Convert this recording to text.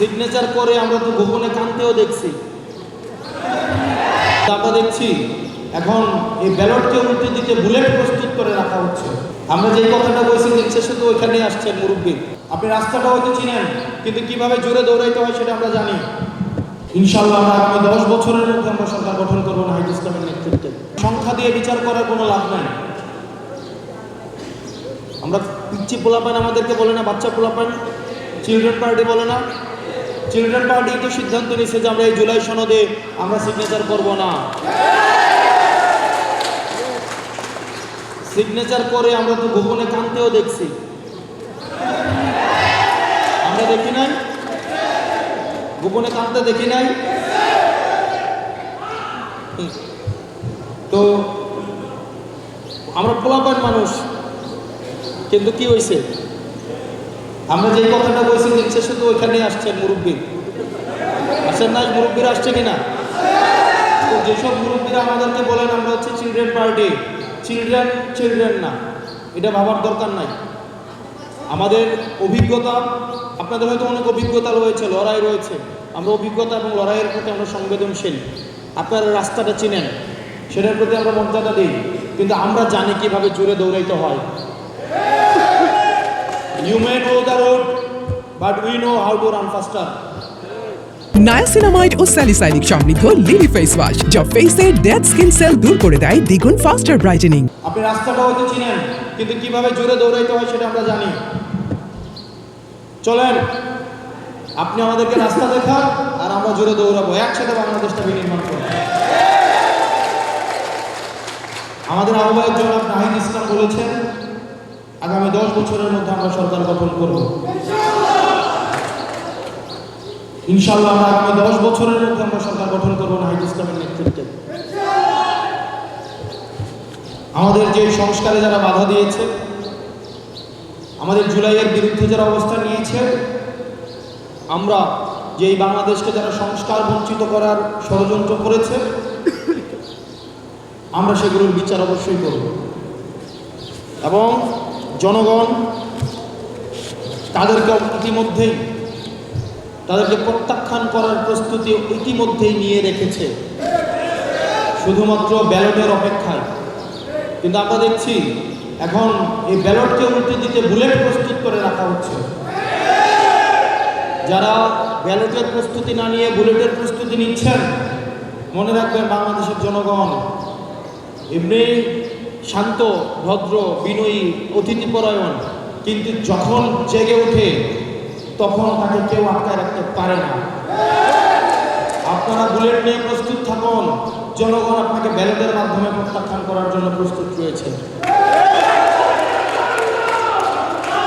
Signature করে আমরা তো গোপনে কানতেও দেখছি। আমরা দেখছি, এখন এই ব্যালটকে উল্টে দিতে বুলেট প্রস্তুত করে রাখা হচ্ছে। আমরা যেই কথাটা বলছি দেখছে শুধু ওইখানে আসছে মুরব্বী। আপনি রাস্তাটা হয়তো চিনেন, কিন্তু কীভাবে জোরে দৌড়াইতে হয় সেটা আমরা জানি। ইনশাল্লাহ আমরা দশ বছরের মধ্যে আমরা সরকার গঠন করব নাহিদ ইসলামের নেতৃত্বে। সংখ্যা দিয়ে বিচার করার কোনো লাভ নাই। আমরা পিচ্ছি পোলাপান আমাদেরকে বলে না, বাচ্চা পোলাপান চিলড্রেন পার্টি বলে না। চিলড্রেন পার্টি তো সিদ্ধান্ত নিয়েছে যে আমরা এই জুলাই সনদে আমরা সিগনেচার করব না। সিগনেচার করে আমরা তো গোপনে কানতেও দেখছি। আমরা দেখি নাই? গোপনে কানতে দেখি নাই? তো আমরা পোলাপান মানুষ, কিন্তু কি হয়েছে? আমরা যে কথাটা বলছি, দেখছে শুধু ওইখানে আসছেন মুরব্বী। আসেন না, মুরব্বীরা আসছে কিনা? তো যেসব মুরব্বীরা আমাদেরকে বলেন, আমরা হচ্ছে চিলড্রেন পার্টি চিলড্রেন চিলড্রেন না। এটা ভাবার দরকার নাই। আমাদের অভিজ্ঞতা, আপনাদের হয়তো অনেক অভিজ্ঞতা রয়েছে, লড়াই রয়েছে। আমরা অভিজ্ঞতা এবং লড়াইয়ের প্রতি আমরা সংবেদনশীল। আপনারা রাস্তাটা চিনেন। সেটার প্রতি আমরা মর্যাদা দিই। কিন্তু আমরা জানি কীভাবে জোরে দৌড়াইতে হয়। You may know the road, but we know how to run faster. Niacinamide O salicylic সমৃদ্ধ লিলি ফেস ওয়াশ যা ফেসের ডেড স্কিন সেল দূর করে দেয় দ্বিগুণ ফাস্টার ব্রাইটেনিং আপনি রাস্তাটা হয়তো চিনেন কিন্তু কীভাবে জোরে দৌড়াইতে হয় সেটা আমরা জানি। চলেন আপনি আমাদেরকে রাস্তা দেখান আর আমরা জোরে দৌড়াবো। একসাথে বাংলাদেশটা বিনির্মাণ করব আমাদের আহ্বায়ক জনাব নাহিদ ইসলাম বলেছেন আগামী দশ বছরের মধ্যে আমরা সরকার গঠন করব। ইনশাল্লাহ আমরা আগামী দশ বছরের মধ্যে আমরা সরকার গঠন করব নাহিদ ইসলামের নেতৃত্বে। আমাদের যে সংস্কারে যারা বাধা দিয়েছে, আমাদের জুলাইয়ের বিরুদ্ধে যারা অবস্থান নিয়েছে, আমরা যে এই বাংলাদেশকে যারা সংস্কার বঞ্চিত করার ষড়যন্ত্র করেছে, আমরা সেগুলোর বিচার অবশ্যই করব। এবং জনগণ তাদেরকে ইতিমধ্যেই, তাদেরকে প্রত্যাখ্যান করার প্রস্তুতি ইতিমধ্যেই নিয়ে রেখেছে। শুধুমাত্র ব্যালটের অপেক্ষায়। কিন্তু আমরা দেখছি এখন এই ব্যালটকে উল্টে দিতে বুলেট প্রস্তুত করে রাখা হচ্ছে। যারা ব্যালটের প্রস্তুতি না নিয়ে বুলেটের প্রস্তুতি নিচ্ছেন, মনে রাখবেন বাংলাদেশের জনগণ এমনি শান্ত, ভদ্র, বিনয়ী, অতিথিপরায়ণ। কিন্তু যখন জেগে ওঠে, তখন তাকে কেউ আটকায় রাখতে পারে না। আপনারা বুলেট নিয়ে প্রস্তুত থাকুন। জনগণ আপনাকে ব্যালটের মাধ্যমে প্রত্যাখ্যান করার জন্য প্রস্তুত রয়েছে।